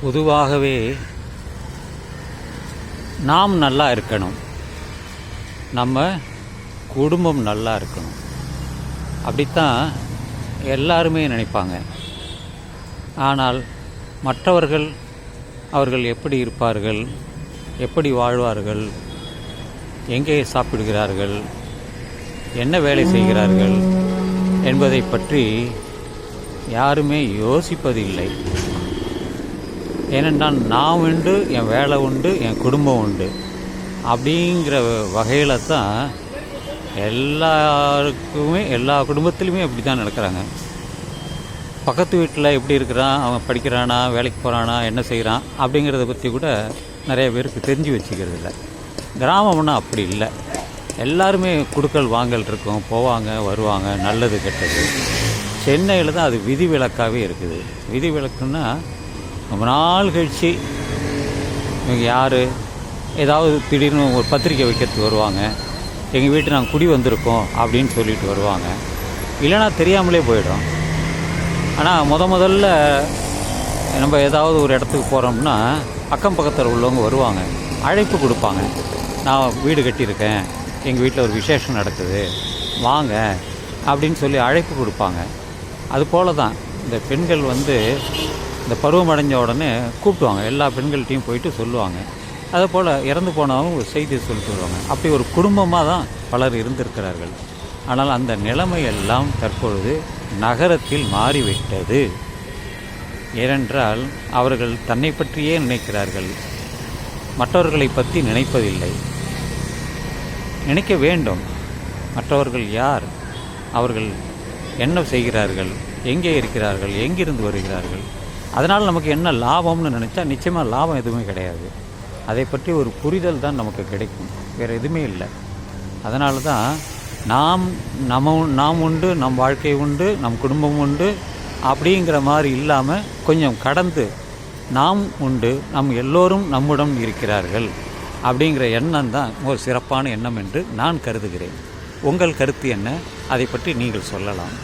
பொதுவாகவே நாம் நல்லா இருக்கணும். நம்ம குடும்பம் நல்லா இருக்கணும். அப்படித்தான் எல்லாருமே நினைப்பாங்க. ஆனால் மற்றவர்கள் அவர்கள் எப்படி இருப்பார்கள் எப்படி வாழ்வார்கள் எங்கே சாப்பிடுகிறார்கள் என்ன வேலை செய்கிறார்கள் என்பதை பற்றி யாருமே யோசிப்பதில்லை. ஏனென்றால் நான் உண்டு என் வேலை உண்டு என் குடும்பம் உண்டு. அப்படிங்கிற வகையில் தான் எல்லாருக்குமே எல்லா குடும்பத்திலுமே அப்படி தான் நடக்கிறாங்க. பக்கத்து வீட்டில் எப்படி இருக்கிறான் அவன் படிக்கிறானா வேலைக்கு போகிறானா என்ன செய்கிறான் அப்படிங்கிறத பற்றி கூட நிறைய பேருக்கு தெரிஞ்சு வச்சுக்கிறது இல்லை. கிராமம்னா அப்படி இல்லை. எல்லாருமே குடுக்கல் வாங்கல் இருக்கும். போவாங்க வருவாங்க நல்லது கெட்டது. சென்னையில் தான் அது விதிவிலக்காகவே இருக்குது. விதிவிலக்குன்னா ரொம்ப நாள் கழிச்சு இவங்க யார்? ஏதாவது திடீர்னு ஒரு பத்திரிக்கை வைக்கிறதுக்கு வருவாங்க. எங்கள் வீட்டு நாங்கள் குடி வந்திருக்கோம் அப்படின்னு சொல்லிட்டு வருவாங்க. இல்லைன்னா தெரியாமலே போயிடும் ஆனால் முத முதல்ல நம்ம ஏதாவது ஒரு இடத்துக்கு போகிறோம்னா அக்கம் பக்கத்தில் உள்ளவங்க வருவாங்க. அழைப்பு கொடுப்பாங்க. நான் வீடு கட்டியிருக்கேன். எங்கள் வீட்டில் ஒரு விசேஷம் நடக்குது. வாங்க அப்படின்னு சொல்லி அழைப்பு கொடுப்பாங்க. அது போல தான் இந்த பெண்கள் வந்து இந்த பருவம் அடைஞ்ச உடனே கூப்பிடுவாங்க எல்லா பெண்கள்கிட்டையும் போயிட்டு சொல்லுவாங்க. அதே போல் இறந்து போனவங்க ஒரு செய்தியை சொல்லிட்டு வருவாங்க அப்படி ஒரு குடும்பமாக தான் பலர் இருந்திருக்கிறார்கள். ஆனால் அந்த நிலைமை எல்லாம் தற்பொழுது நகரத்தில் மாறிவிட்டது. ஏனென்றால் அவர்கள் தன்னை பற்றியே நினைக்கிறார்கள். மற்றவர்களை பற்றி நினைப்பதில்லை. நினைக்க வேண்டும். மற்றவர்கள் யார்? அவர்கள் என்ன செய்கிறார்கள்? எங்கே இருக்கிறார்கள்? எங்கிருந்து வருகிறார்கள்? அதனால் நமக்கு என்ன லாபம்னு நினச்சா நிச்சயமாக லாபம் எதுவுமே கிடையாது. அதை பற்றி ஒரு புரிதல் தான் நமக்கு கிடைக்கும். வேறு எதுவுமே இல்லை. அதனால தான் நாம் நம்ம நாம் உண்டு நம் வாழ்க்கை உண்டு நம் குடும்பம் உண்டு அப்படிங்கிற மாதிரி இல்லாமல் கொஞ்சம் கடந்து நாம் உண்டு நம் எல்லோரும் நம்முடன் இருக்கிறார்கள் அப்படிங்கிற எண்ணம் தான் ஒரு சிறப்பான எண்ணம் என்று நான் கருதுகிறேன். உங்கள் கருத்து என்ன? அதை பற்றி நீங்கள் சொல்லலாம்.